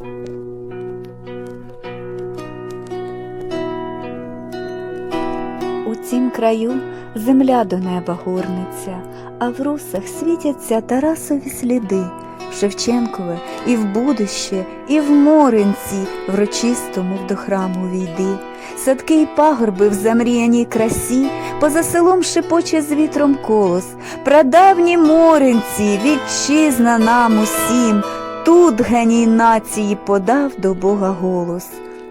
У цім краю земля до неба горниться, а в русах світяться Тарасові сліди, в Шевченкове і в будуще, і в Моринці, врочистому до храму війди. Садки й пагорби в замріяній красі, поза селом шепоче з вітром колос. Прадавні моринці, вітчизна нам усім, тут геній нації подав до Бога голос.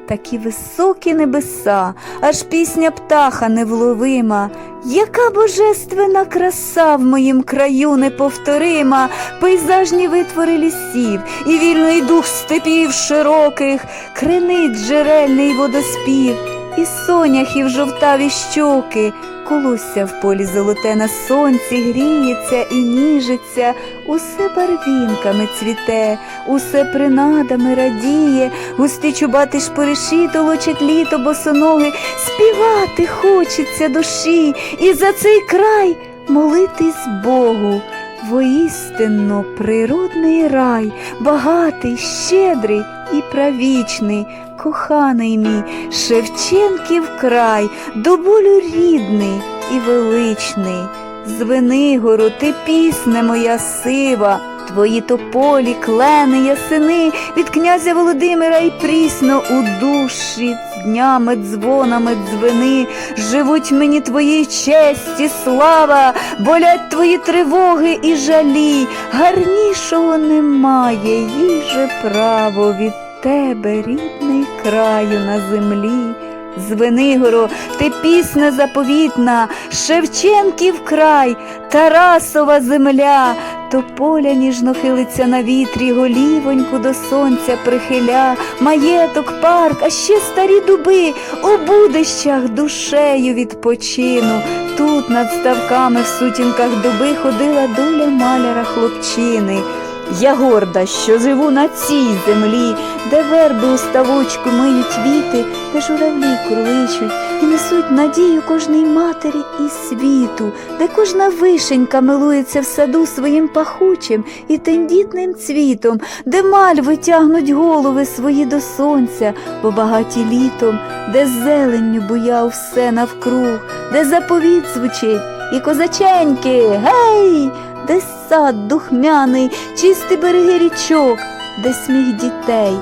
Такі високі небеса, аж пісня птаха невловима. Яка божественна краса в моїм краю неповторима, пейзажні витвори лісів, і вільний дух степів широких, кринить джерельний водоспів, і соняхів жовтаві щоки, колосся в полі золоте на сонці гріється і ніжиться, усе барвінками цвіте, усе принадами радіє, густі чубати шпориші толочать літо босоноги, співати хочеться душі, і за цей край молитись Богу. Воістинно природний рай, багатий, щедрий і правічний, коханий мій, Шевченків край, до болю рідний і величний. Звенигору, ти пісне моя сива, твої тополі, клени, ясини, від князя Володимира й прісно у душі днями, дзвонами дзвени, живуть мені твої честі, слава, болять твої тривоги і жалі, гарнішого немає, їй же право від тебе, рідний краю на землі. Звенигоро, ти пісня заповітна, Шевченків край, Тарасова земля, тополя ніжно хилиться на вітрі, голівоньку до сонця прихиля, маєток, парк, а ще старі дуби, у будищах душею відпочину. Тут над ставками в сутінках дуби ходила доля маляра хлопчини. Я горда, що живу на цій землі, де верби у ставочку миють віти, де журавлі курличуть і несуть надію кожній матері і світу, де кожна вишенька милується в саду своїм пахучим і тендітним цвітом, де мальви тягнуть голови свої до сонця, бо багаті літом, де зеленню буяв все навкруг, де заповіт звучить, і козаченьки, гей! Де сад духмяний, чисті береги річок, де сміх дітей.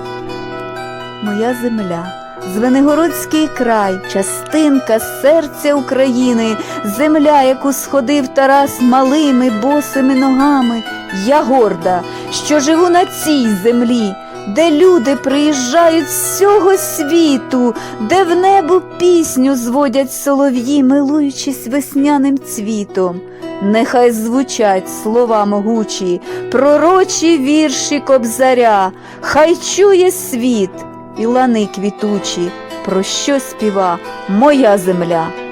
Моя земля, Звенигородський край, частинка серця України, земля, яку сходив Тарас малими босими ногами. Я горда, що живу на цій землі, де люди приїжджають з всього світу, де в небо пісню зводять солов'ї, милуючись весняним цвітом. Нехай звучать слова могучі, пророчі вірші кобзаря, хай чує світ і лани квітучі, про що співа моя земля.